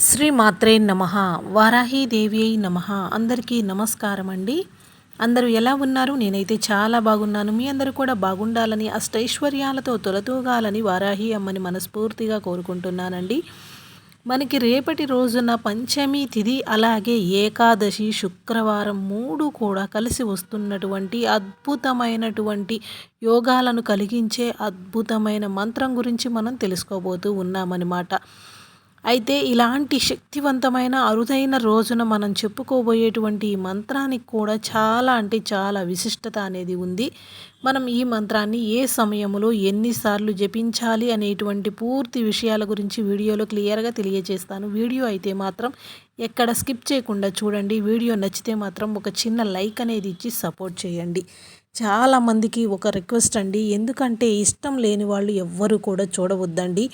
శ్రీ మాత్రే నమ. వారాహీదేవి అయి నమ. అందరికీ నమస్కారం అండి అందరూ ఎలా ఉన్నారు? నేనైతే చాలా బాగున్నాను. మీ అందరూ కూడా బాగుండాలని అష్టైశ్వర్యాలతో తొలతూగాలని వారాహి అమ్మని మనస్ఫూర్తిగా కోరుకుంటున్నానండి. మనకి రేపటి రోజున పంచమి తిథి అలాగే ఏకాదశి శుక్రవారం మూడు కూడా కలిసి వస్తున్నటువంటి అద్భుతమైనటువంటి యోగాలను కలిగించే అద్భుతమైన మంత్రం గురించి మనం తెలుసుకోబోతూ ఉన్నామన్నమాట. అయితే ఇలాంటి శక్తివంతమైన అరుదైన రోజున మనం చెప్పుకోబోయేటువంటి ఈ మంత్రానికి కూడా చాలా అంటే చాలా విశిష్టత అనేది ఉంది. మనం ఈ మంత్రాన్ని ఏ సమయంలో ఎన్నిసార్లు జపించాలి అనేటువంటి పూర్తి విషయాల గురించి వీడియోలో క్లియర్గా తెలియజేస్తాను. వీడియో అయితే మాత్రం ఎక్కడ స్కిప్ చేయకుండా చూడండి. వీడియో నచ్చితే మాత్రం ఒక చిన్న లైక్ అనేది ఇచ్చి సపోర్ట్ చేయండి. చాలామందికి ఒక రిక్వెస్ట్ అండి. ఎందుకంటే ఇష్టం లేని వాళ్ళు ఎవ్వరు కూడా చూడవద్దండి.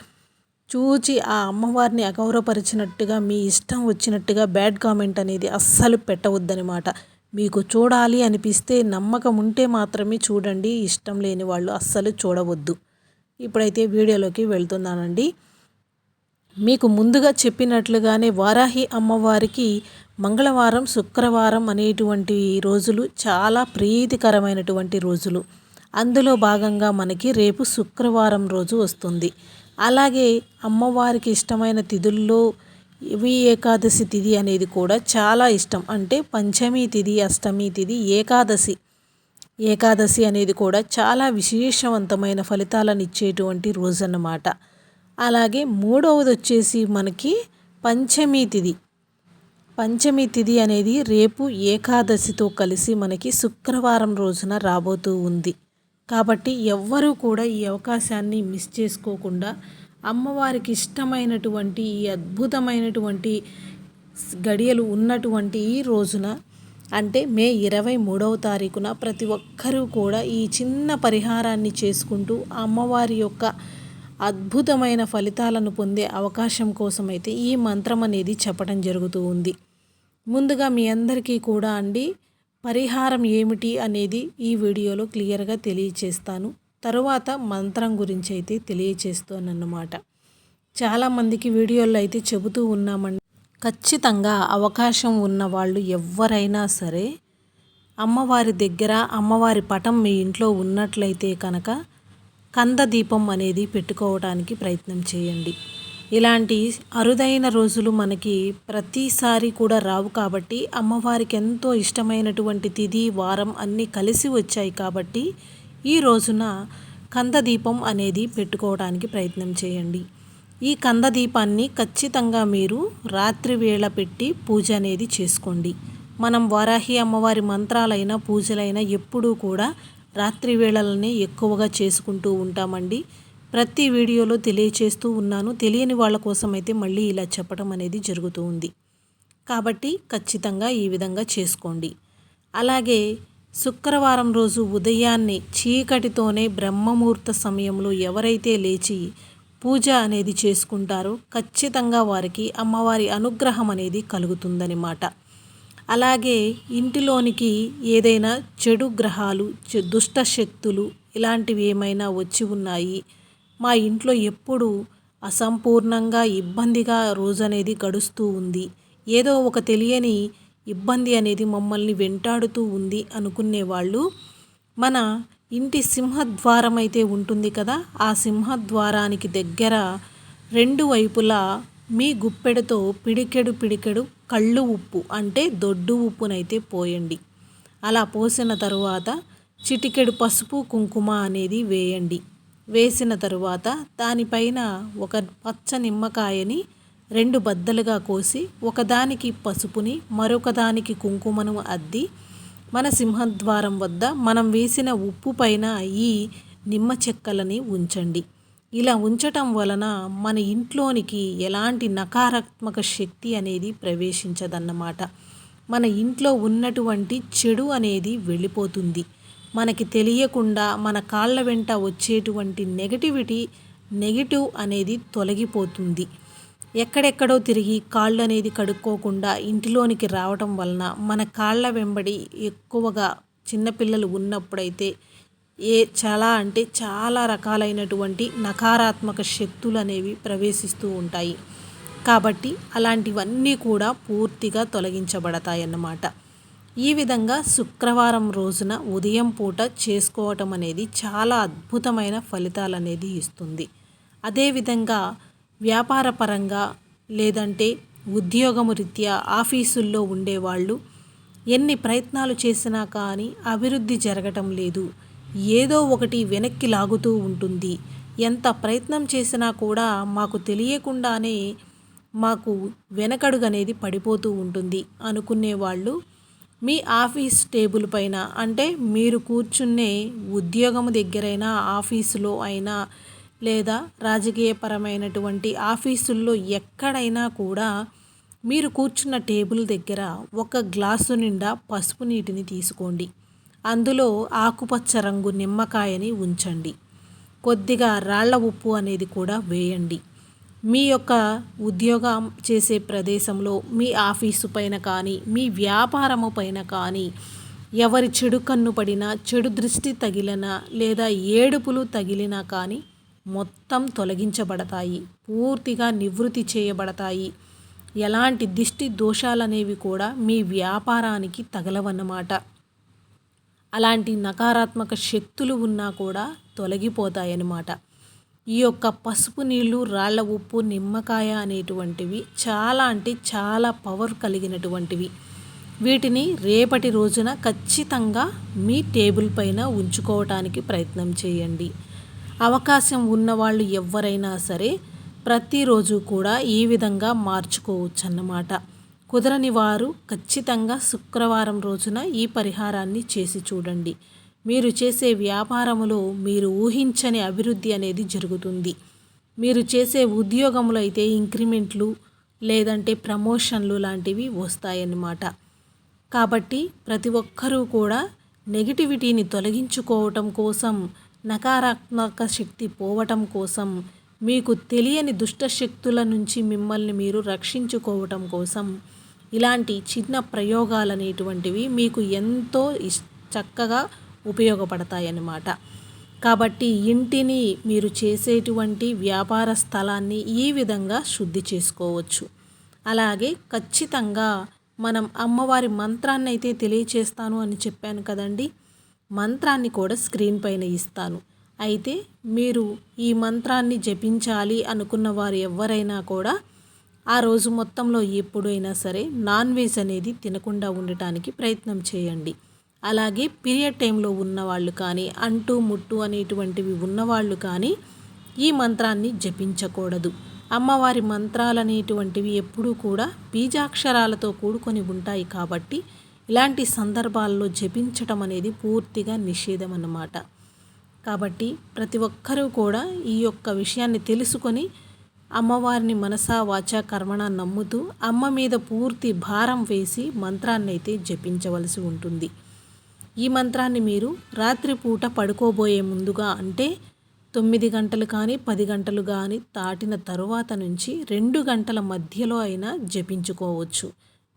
చూచి ఆ అమ్మవారిని అగౌరవపరిచినట్టుగా మీ ఇష్టం వచ్చినట్టుగా బ్యాడ్ కామెంట్ అనేది అస్సలు పెట్టవద్దనమాట మీకు చూడాలి అనిపిస్తే నమ్మకం ఉంటే మాత్రమే చూడండి. ఇష్టం లేని వాళ్ళు అస్సలు చూడవద్దు. ఇప్పుడైతే వీడియోలోకి వెళ్తున్నానండి. మీకు ముందుగా చెప్పినట్లుగానే వారాహి అమ్మవారికి మంగళవారం శుక్రవారం అనేటువంటి రోజులు చాలా ప్రీతికరమైనటువంటి రోజులు. అందులో భాగంగా మనకి రేపు శుక్రవారం రోజు వస్తుంది. అలాగే అమ్మవారికి ఇష్టమైన తిథుల్లో ఇవి ఏకాదశి తిథి అనేది కూడా చాలా ఇష్టం. అంటే పంచమి తిథి అష్టమి తిథి ఏకాదశి. ఏకాదశి అనేది కూడా చాలా విశేషవంతమైన ఫలితాలను ఇచ్చేటువంటి రోజు అన్నమాట అలాగే మూడవది వచ్చేసి మనకి పంచమి తిథి. పంచమి తిథి అనేది రేపు ఏకాదశితో కలిసి మనకి శుక్రవారం రోజున రాబోతూ ఉంది. కాబట్టి ఎవ్వరూ కూడా ఈ అవకాశాన్ని మిస్ చేసుకోకుండా అమ్మవారికి ఇష్టమైనటువంటి ఈ అద్భుతమైనటువంటి గడియలు ఉన్నటువంటి ఈ రోజున అంటే మే ఇరవై మూడవ తారీఖున ప్రతి ఒక్కరూ కూడా ఈ చిన్న పరిహారాన్ని చేసుకుంటూ అమ్మవారి యొక్క అద్భుతమైన ఫలితాలను పొందే అవకాశం కోసమైతే ఈ మంత్రం అనేది చెప్పడం జరుగుతూ ఉంది. ముందుగా మీ అందరికీ కూడా అండి పరిహారం ఏమిటి అనేది ఈ వీడియోలో క్లియర్గా తెలియచేస్తాను. తరువాత మంత్రం గురించి అయితే తెలియచేస్తానన్నమాట చాలామందికి వీడియోలో అయితే చెబుతూ ఉన్నామండి. ఖచ్చితంగా అవకాశం ఉన్న వాళ్ళు ఎవరైనా సరే అమ్మవారి దగ్గర అమ్మవారి పటం మీ ఇంట్లో ఉన్నట్లయితే కనుక కంద దీపం అనేది పెట్టుకోవడానికి ప్రయత్నం చేయండి. ఇలాంటి అరుదైన రోజులు మనకి ప్రతిసారి కూడా రావు కాబట్టి అమ్మవారికి ఎంతో ఇష్టమైనటువంటి తిది వారం అన్నీ కలిసి వచ్చాయి కాబట్టి ఈ రోజున కందదీపం అనేది పెట్టుకోవడానికి ప్రయత్నం చేయండి. ఈ కందదీపాన్ని ఖచ్చితంగా మీరు రాత్రి వేళ పెట్టి పూజ అనేది చేసుకోండి. మనం వారాహి అమ్మవారి మంత్రాలైన పూజలైనా ఎప్పుడూ కూడా రాత్రి వేళలనే ఎక్కువగా చేసుకుంటూ ఉంటామండి. ప్రతి వీడియోలో తెలియచేస్తూ ఉన్నాను. తెలియని వాళ్ళ కోసం అయితే మళ్ళీ ఇలా చెప్పడం అనేది జరుగుతూ ఉంది. కాబట్టి ఖచ్చితంగా ఈ విధంగా చేసుకోండి. అలాగే శుక్రవారం రోజు ఉదయాన్నే చీకటితోనే బ్రహ్మముహూర్త సమయంలో ఎవరైతే లేచి పూజ అనేది చేసుకుంటారో ఖచ్చితంగా వారికి అమ్మవారి అనుగ్రహం అనేది కలుగుతుందన్నమాట. అలాగే ఇంటిలోనికి ఏదైనా చెడు గ్రహాలు దుష్ట శక్తులు ఇలాంటివి ఏమైనా వచ్చి ఉన్నాయి. మా ఇంట్లో ఎప్పుడూ అసంపూర్ణంగా ఇబ్బందిగా రోజు అనేది గడుస్తూ ఉంది. ఏదో ఒక తెలియని ఇబ్బంది అనేది మమ్మల్ని వెంటాడుతూ ఉంది అనుకునే వాళ్ళు మన ఇంటి సింహద్వారం అయితే ఉంటుంది కదా ఆ సింహద్వారానికి దగ్గర రెండు వైపులా మీ గుప్పెడతో పిడికెడు పిడికెడు కళ్ళు ఉప్పు అంటే దొడ్డు ఉప్పునైతే పోయండి. అలా పోసిన తరువాత చిటికెడు పసుపు కుంకుమ అనేది వేయండి. వేసిన తరువాత దానిపైన ఒక పచ్చ నిమ్మకాయని రెండు బద్దలుగా కోసి ఒకదానికి పసుపుని మరొకదానికి కుంకుమను అద్ది మన సింహద్వారం వద్ద మనం వేసిన ఉప్పు పైన ఈ నిమ్మ చెక్కలని ఉంచండి. ఇలా ఉంచటం వలన మన ఇంట్లోనికి ఎలాంటి నకారాత్మక శక్తి అనేది ప్రవేశించదన్నమాట. మన ఇంట్లో ఉన్నటువంటి చెడు అనేది వెళ్ళిపోతుంది. మనకి తెలియకుండా మన కాళ్ళ వెంట వచ్చేటువంటి నెగటివిటీ నెగిటివ్ అనేది తొలగిపోతుంది. ఎక్కడెక్కడో తిరిగి కాళ్ళు అనేది కడుక్కోకుండా ఇంటిలోనికి రావటం వలన మన కాళ్ళ వెంబడి ఎక్కువగా చిన్నపిల్లలు ఉన్నప్పుడైతే ఏ చాలా అంటే చాలా రకాలైనటువంటి నకారాత్మక శక్తులు అనేవి ప్రవేశిస్తూ ఉంటాయి. కాబట్టి అలాంటివన్నీ కూడా పూర్తిగా తొలగించబడతాయన్నమాట. ఈ విధంగా శుక్రవారం రోజున ఉదయం పూట చేసుకోవటం అనేది చాలా అద్భుతమైన ఫలితాలు అనేది ఇస్తుంది అదేవిధంగా వ్యాపారపరంగా లేదంటే ఉద్యోగము రీత్యా ఆఫీసుల్లో ఉండేవాళ్ళు ఎన్ని ప్రయత్నాలు చేసినా కానీ అభివృద్ధి జరగటం లేదు. ఏదో ఒకటి వెనక్కి లాగుతూ ఉంటుంది. ఎంత ప్రయత్నం చేసినా కూడా మాకు తెలియకుండానే మాకు వెనకడుగు అనేది పడిపోతూ ఉంటుంది అనుకునే వాళ్ళు మీ ఆఫీస్ టేబుల్ పైన అంటే మీరు కూర్చునే ఉద్యోగం దగ్గరైనా ఆఫీసులో అయినా లేదా రాజకీయపరమైనటువంటి ఆఫీసుల్లో ఎక్కడైనా కూడా మీరు కూర్చున్న టేబుల్ దగ్గర ఒక గ్లాసు నిండా పసుపు నీటిని తీసుకోండి. అందులో ఆకుపచ్చ రంగు నిమ్మకాయని ఉంచండి. కొద్దిగా రాళ్ళ ఉప్పు అనేది కూడా వేయండి. మీ యొక్క ఉద్యోగం చేసే ప్రదేశంలో మీ ఆఫీసు పైన కానీ మీ వ్యాపారము పైన కానీ ఎవరి చెడు కన్ను పడినా చెడు దృష్టి తగిలినా లేదా ఏడుపులు తగిలినా కానీ మొత్తం తొలగించబడతాయి. పూర్తిగా నివృత్తి చేయబడతాయి. ఎలాంటి దిష్టి దోషాలనేవి కూడా మీ వ్యాపారానికి తగలవన్నమాట. అలాంటి నకారాత్మక శక్తులు ఉన్నా కూడా తొలగిపోతాయన్నమాట. ఈ యొక్క పసుపు నీళ్ళు రాళ్ళ ఉప్పు నిమ్మకాయ అనేటువంటివి చాలా అంటే చాలా పవర్ కలిగినటువంటివి. వీటిని రేపటి రోజున ఖచ్చితంగా మీ టేబుల్ పైన ఉంచుకోవటానికి ప్రయత్నం చేయండి. అవకాశం ఉన్నవాళ్ళు ఎవరైనా సరే ప్రతిరోజు కూడా ఈ విధంగా మార్చుకోవచ్చు అన్నమాట కుదరని వారు ఖచ్చితంగా శుక్రవారం రోజున ఈ పరిహారాన్ని చేసి చూడండి. మీరు చేసే వ్యాపారములో మీరు ఊహించని అభివృద్ధి అనేది జరుగుతుంది. మీరు చేసే ఉద్యోగములు అయితే ఇంక్రిమెంట్లు లేదంటే ప్రమోషన్లు లాంటివి వస్తాయన్నమాట. కాబట్టి ప్రతి ఒక్కరూ కూడా నెగిటివిటీని తొలగించుకోవటం కోసం నకారాత్మక శక్తి పోవటం కోసం మీకు తెలియని దుష్ట శక్తుల నుంచి మిమ్మల్ని మీరు రక్షించుకోవటం కోసం ఇలాంటి చిన్న ప్రయోగాలు అనేటువంటివి మీకు ఎంతో చక్కగా ఉపయోగపడతాయన్నమాట. కాబట్టి ఇంటిని మీరు చేసేటువంటి వ్యాపార స్థలాన్ని ఈ విధంగా శుద్ధి చేసుకోవచ్చు. అలాగే ఖచ్చితంగా మనం అమ్మవారి మంత్రాన్ని అయితే తెలియచేస్తాను అని చెప్పాను కదండి మంత్రాన్ని కూడా స్క్రీన్ పైన ఇస్తాను. అయితే మీరు ఈ మంత్రాన్ని జపించాలి అనుకున్న వారు ఎవరైనా కూడా ఆ రోజు మొత్తంలో ఎప్పుడైనా సరే నాన్ వెజ్ అనేది తినకుండా ఉండటానికి ప్రయత్నం చేయండి. అలాగే పీరియడ్ టైంలో ఉన్నవాళ్ళు కానీ అంటు ముట్టు అనేటువంటివి ఉన్నవాళ్ళు కానీ ఈ మంత్రాన్ని జపించకూడదు. అమ్మవారి మంత్రాలు అనేటువంటివి ఎప్పుడూ కూడా బీజాక్షరాలతో కూడుకొని ఉంటాయి కాబట్టి ఇలాంటి సందర్భాల్లో జపించటం అనేది పూర్తిగా నిషేధం అన్నమాట కాబట్టి ప్రతి ఒక్కరూ కూడా ఈ యొక్క విషయాన్ని తెలుసుకొని అమ్మవారిని మనసా వాచ కర్మణ నమ్ముతూ అమ్మ మీద పూర్తి భారం వేసి మంత్రాన్ని అయితే జపించవలసి ఉంటుంది. ఈ మంత్రాన్ని మీరు రాత్రిపూట పడుకోబోయే ముందుగా అంటే తొమ్మిది గంటలు కానీ పది గంటలు కానీ దాటిన తరువాత నుంచి రెండు గంటల మధ్యలో అయినా జపించుకోవచ్చు.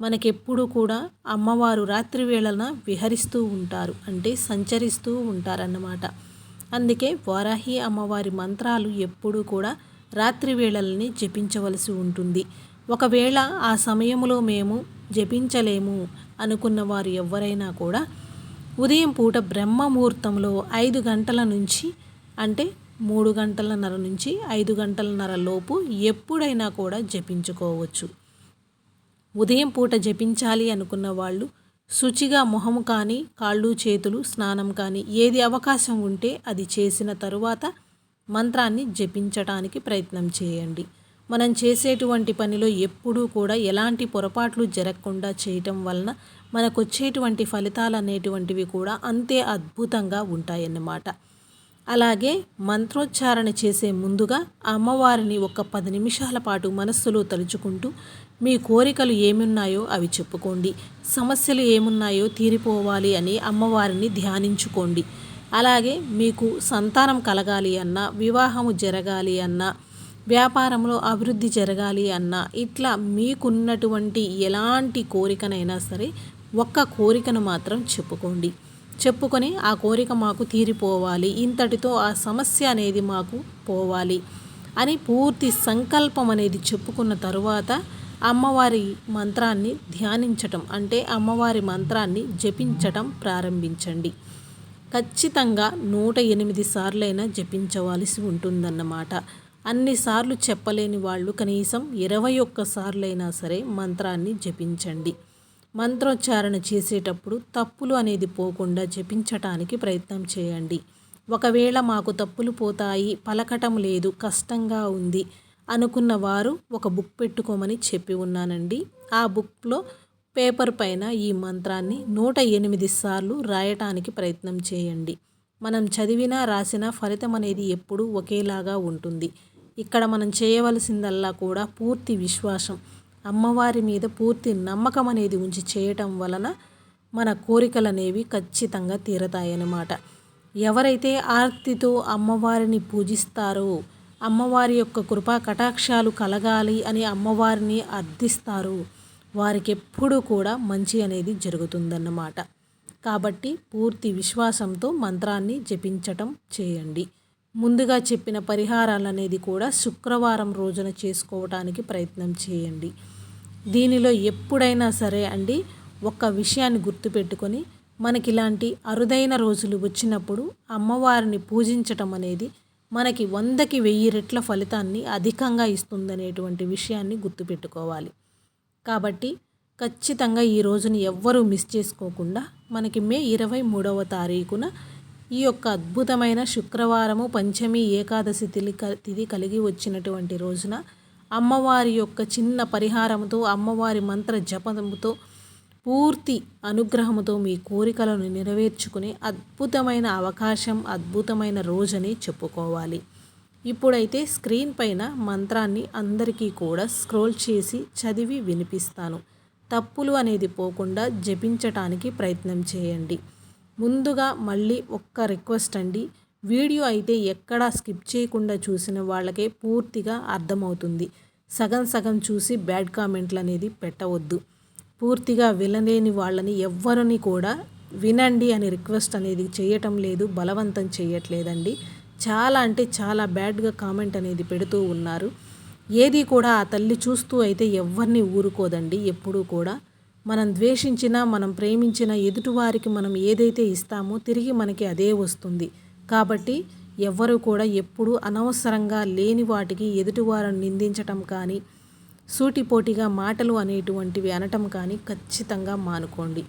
మనకెప్పుడు కూడా అమ్మవారు రాత్రి వేళన విహరిస్తూ ఉంటారు అంటే సంచరిస్తూ ఉంటారన్నమాట. అందుకే వారాహి అమ్మవారి మంత్రాలు ఎప్పుడూ కూడా రాత్రి వేళలని జపించవలసి ఉంటుంది. ఒకవేళ ఆ సమయంలో మేము జపించలేము అనుకున్న వారు ఎవరైనా కూడా ఉదయం పూట బ్రహ్మముహూర్తంలో ఐదు గంటల నుంచి అంటే మూడు గంటలన్నర నుంచి ఐదు గంటలన్నర లోపు ఎప్పుడైనా కూడా జపించుకోవచ్చు. ఉదయం పూట జపించాలి అనుకున్న వాళ్ళు శుచిగా మొహం కానీ కాళ్ళు చేతులు స్నానం కానీ ఏది అవకాశం ఉంటే అది చేసిన తరువాత మంత్రాన్ని జపించటానికి ప్రయత్నం చేయండి. మనం చేసేటువంటి పనిలో ఎప్పుడూ కూడా ఎలాంటి పొరపాట్లు జరగకుండా చేయటం వలన మనకు వచ్చేటువంటి ఫలితాలు అనేటువంటివి కూడా అంతే అద్భుతంగా ఉంటాయన్నమాట. అలాగే మంత్రోచ్చారణ చేసే ముందుగా అమ్మవారిని ఒక పది నిమిషాల పాటు మనస్సులో తలుచుకుంటూ మీ కోరికలు ఏమున్నాయో అవి చెప్పుకోండి. సమస్యలు ఏమున్నాయో తీరిపోవాలి అని అమ్మవారిని ధ్యానించుకోండి. అలాగే మీకు సంతానం కలగాలి అన్నా వివాహము జరగాలి అన్నా వ్యాపారంలో అభివృద్ధి జరగాలి అన్నా ఇట్లా మీకున్నటువంటి ఎలాంటి కోరికనైనా సరే ఒక్క కోరికను మాత్రం చెప్పుకోండి. చెప్పుకొని ఆ కోరిక మాకు తీరిపోవాలి. ఇంతటితో ఆ సమస్య అనేది మాకు పోవాలి అని పూర్తి సంకల్పం అనేది చెప్పుకున్న తరువాత అమ్మవారి మంత్రాన్ని ధ్యానించటం అంటే అమ్మవారి మంత్రాన్ని జపించటం ప్రారంభించండి. ఖచ్చితంగా నూట ఎనిమిది సార్లైనా జపించవలసి ఉంటుందన్నమాట. అన్నిసార్లు చెప్పలేని వాళ్ళు కనీసం ఇరవై ఒక్క సార్లైనా సరే మంత్రాన్ని జపించండి. మంత్రోచ్చారణ చేసేటప్పుడు తప్పులు అనేది పోకుండా జపించటానికి ప్రయత్నం చేయండి. ఒకవేళ మాకు తప్పులు పోతాయి పలకటం లేదు కష్టంగా ఉంది అనుకున్న వారు ఒక బుక్ పెట్టుకోమని చెప్పి ఉన్నానండి. ఆ బుక్లో పేపర్ పైన ఈ మంత్రాన్ని నూట ఎనిమిది సార్లు రాయటానికి ప్రయత్నం చేయండి. మనం చదివినా రాసిన ఫలితం అనేది ఎప్పుడూ ఒకేలాగా ఉంటుంది. ఇక్కడ మనం చేయవలసిందల్లా కూడా పూర్తి విశ్వాసం. అమ్మవారి మీద పూర్తి నమ్మకం అనేది ఉంచి చేయటం వలన మన కోరికలు అనేవి ఖచ్చితంగా తీరతాయన్నమాట. ఎవరైతే ఆర్తితో అమ్మవారిని పూజిస్తారో అమ్మవారి యొక్క కృపా కటాక్షాలు కలగాలి అని అమ్మవారిని అర్థిస్తారు వారికి ఎప్పుడూ కూడా మంచి అనేది జరుగుతుందన్నమాట. కాబట్టి పూర్తి విశ్వాసంతో మంత్రాన్ని జపించటం చేయండి. ముందుగా చెప్పిన పరిహారాలు అనేది కూడా శుక్రవారం రోజున చేసుకోవటానికి ప్రయత్నం చేయండి. దీనిలో ఎప్పుడైనా సరే అండి ఒక్క విషయాన్ని గుర్తుపెట్టుకొని మనకి ఇలాంటి అరుదైన రోజులు వచ్చినప్పుడు అమ్మవారిని పూజించటం అనేది మనకి వందకి వెయ్యి రెట్ల ఫలితాన్ని అధికంగా ఇస్తుందనేటువంటి విషయాన్ని గుర్తుపెట్టుకోవాలి. కాబట్టి ఖచ్చితంగా ఈ రోజుని ఎవ్వరూ మిస్ చేసుకోకుండా మనకి మే ఇరవై మూడవ తారీఖున ఈ యొక్క అద్భుతమైన శుక్రవారము పంచమి ఏకాదశి తిలి తిథి కలిగి వచ్చినటువంటి రోజున అమ్మవారి యొక్క చిన్న పరిహారముతో అమ్మవారి మంత్ర జపముతో పూర్తి అనుగ్రహముతో మీ కోరికలను నెరవేర్చుకునే అద్భుతమైన అవకాశం అద్భుతమైన రోజని చెప్పుకోవాలి. ఇప్పుడైతే స్క్రీన్ పైన మంత్రాన్ని అందరికీ కూడా స్క్రోల్ చేసి చదివి వినిపిస్తాను. తప్పులు అనేది పోకుండా జపించటానికి ప్రయత్నం చేయండి. ముందుగా మళ్ళీ ఒక్క రిక్వెస్ట్ అండి. వీడియో అయితే ఎక్కడా స్కిప్ చేయకుండా చూసిన వాళ్ళకే పూర్తిగా అర్థమవుతుంది. సగం సగం చూసి బ్యాడ్ కామెంట్లు అనేది పెట్టవద్దు. పూర్తిగా వినలేని వాళ్ళని ఎవ్వరిని కూడా వినండి అని రిక్వెస్ట్ అనేది చేయటం లేదు బలవంతం చేయట్లేదండి. చాలా అంటే చాలా బ్యాడ్గా కామెంట్ అనేది పెడుతూ ఉన్నారు. ఏది కూడా ఆ తల్లి చూస్తూ అయితే ఎవరిని ఊరుకోదండి ఎప్పుడూ కూడా. మనం ద్వేషించినా మనం ప్రేమించిన ఎదుటివారికి మనం ఏదైతే ఇస్తామో తిరిగి మనకి అదే వస్తుంది. కాబట్టి ఎవ్వరూ కూడా ఎప్పుడూ అనవసరంగా లేని వాటికి ఎదుటివారిని నిందించటం కానీ సూటిపోటిగా మాటలు అనేటువంటివి అనటం కానీ ఖచ్చితంగా మానుకోండి.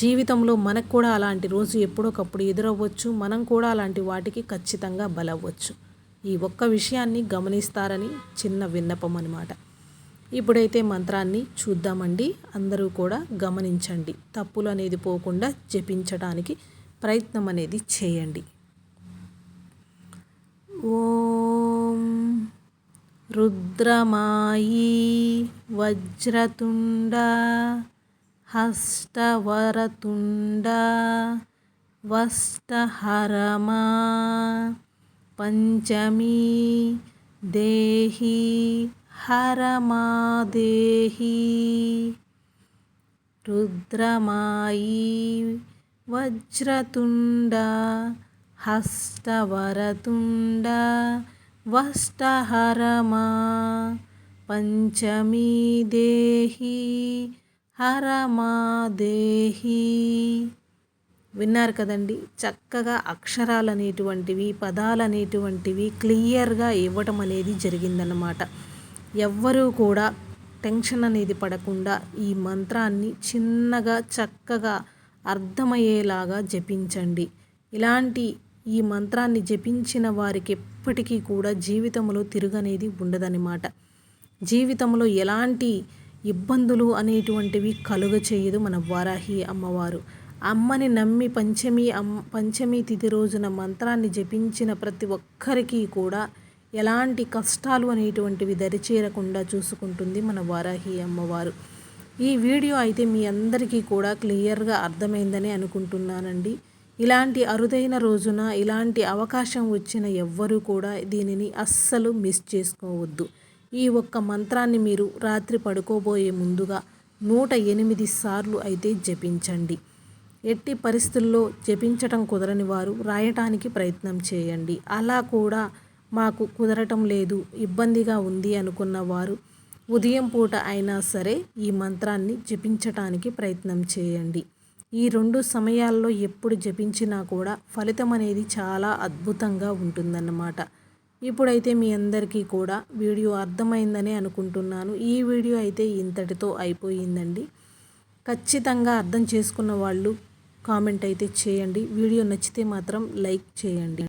జీవితంలో మనకు కూడా అలాంటి రోజు ఎప్పుడొకప్పుడు ఎదురవ్వచ్చు. మనం కూడా అలాంటి వాటికి ఖచ్చితంగా బలవ్వచ్చు. ఈ ఒక్క విషయాన్ని గమనిస్తారని చిన్న విన్నపం అనమాట ఇప్పుడైతే మంత్రాన్ని చూద్దామండి. అందరూ కూడా గమనించండి. తప్పులు అనేది పోకుండా జపించడానికి ప్రయత్నం అనేది చేయండి. ఓం రుద్రమాయీ వజ్రతుండ హస్తవరతుండ వస్తహరమా పంచమీ దేహి హరమాదేహి రుద్రమాయి వజ్రతుండ హస్తవరతుండ వష్టహరమా పంచమీ దేహి హరమాదేహి విన్నారు కదండి చక్కగా అక్షరాలు అనేటువంటివి పదాలు అనేటువంటివి క్లియర్గా ఇవ్వటం అనేది జరిగిందన్నమాట. ఎవ్వరూ కూడా టెన్షన్ అనేది పడకుండా ఈ మంత్రాన్ని చిన్నగా చక్కగా అర్థమయ్యేలాగా జపించండి. ఇలాంటి ఈ మంత్రాన్ని జపించిన వారికి ఎప్పటికీ కూడా జీవితంలో తిరుగనేది ఉండదన్నమాట. జీవితంలో ఎలాంటి ఇబ్బందులు అనేటువంటివి కలుగ చేయదు మన వారాహి అమ్మవారు. అమ్మని నమ్మి పంచమి అమ్ పంచమి తిథి రోజున మంత్రాన్ని జపించిన ప్రతి ఒక్కరికి కూడా ఎలాంటి కష్టాలు అనేటువంటివి దరిచేరకుండా చూసుకుంటుంది మన వారాహి అమ్మవారు. ఈ వీడియో అయితే మీ అందరికీ కూడా క్లియర్గా అర్థమైందని అనుకుంటున్నానండి. ఇలాంటి అరుదైన రోజున ఇలాంటి అవకాశం వచ్చిన ఎవ్వరూ కూడా దీనిని అస్సలు మిస్ చేసుకోవద్దు. ఈ ఒక్క మంత్రాన్ని మీరు రాత్రి పడుకోబోయే ముందుగా నూట ఎనిమిది సార్లు అయితే జపించండి. ఎట్టి పరిస్థితుల్లో జపించటం కుదరని వారు రాయటానికి ప్రయత్నం చేయండి. అలా కూడా మాకు కుదరటం లేదు ఇబ్బందిగా ఉంది అనుకున్న వారు ఉదయం పూట అయినా సరే ఈ మంత్రాన్ని జపించటానికి ప్రయత్నం చేయండి. ఈ రెండు సమయాల్లో ఎప్పుడు జపించినా కూడా ఫలితం అనేది చాలా అద్భుతంగా ఉంటుందన్నమాట. ఇప్పుడైతే మీ అందరికీ కూడా వీడియో అర్థమైందని అనుకుంటున్నాను. ఈ వీడియో అయితే ఇంతటితో అయిపోయిందండి. ఖచ్చితంగా అర్థం చేసుకున్న వాళ్ళు కామెంట్ అయితే చేయండి. వీడియో నచ్చితే మాత్రం లైక్ చేయండి.